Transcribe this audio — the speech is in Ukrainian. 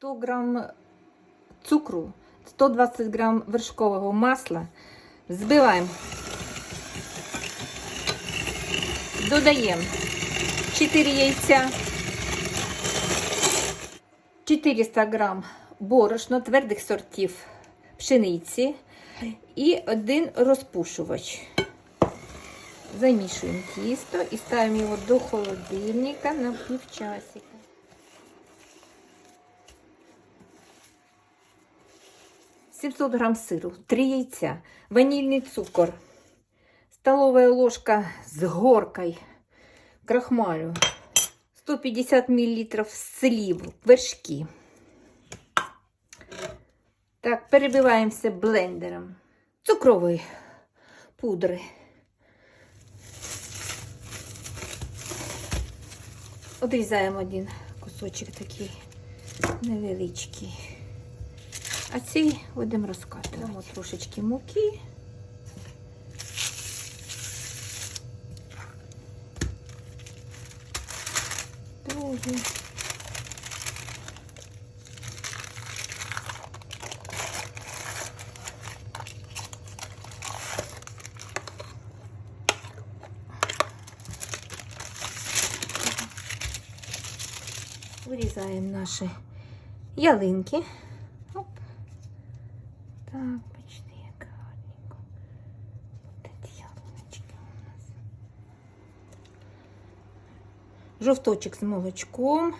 100 грам цукру, 120 грам вершкового масла. Збиваємо. Додаємо 4 яйця, 400 грам борошно твердих сортів пшениці і один розпушувач. Замішуємо тісто і ставимо його до холодильника на півчасика. Сімсот грам сиру, 3 яйця, ванільний цукор, столовая ложка з горкой крахмалю, 150 мл сливу, вершки. Так, перебиваємо все блендером. Цукрової пудри. Одрізаємо один кусочок такий невеличкий. А цей будемо розкатувати. Дамо трошечки муки. Другий. Вирізаємо наші ялинки. Так, бачите, як гарненько. От яблочки у нас. Жовточок з молочком.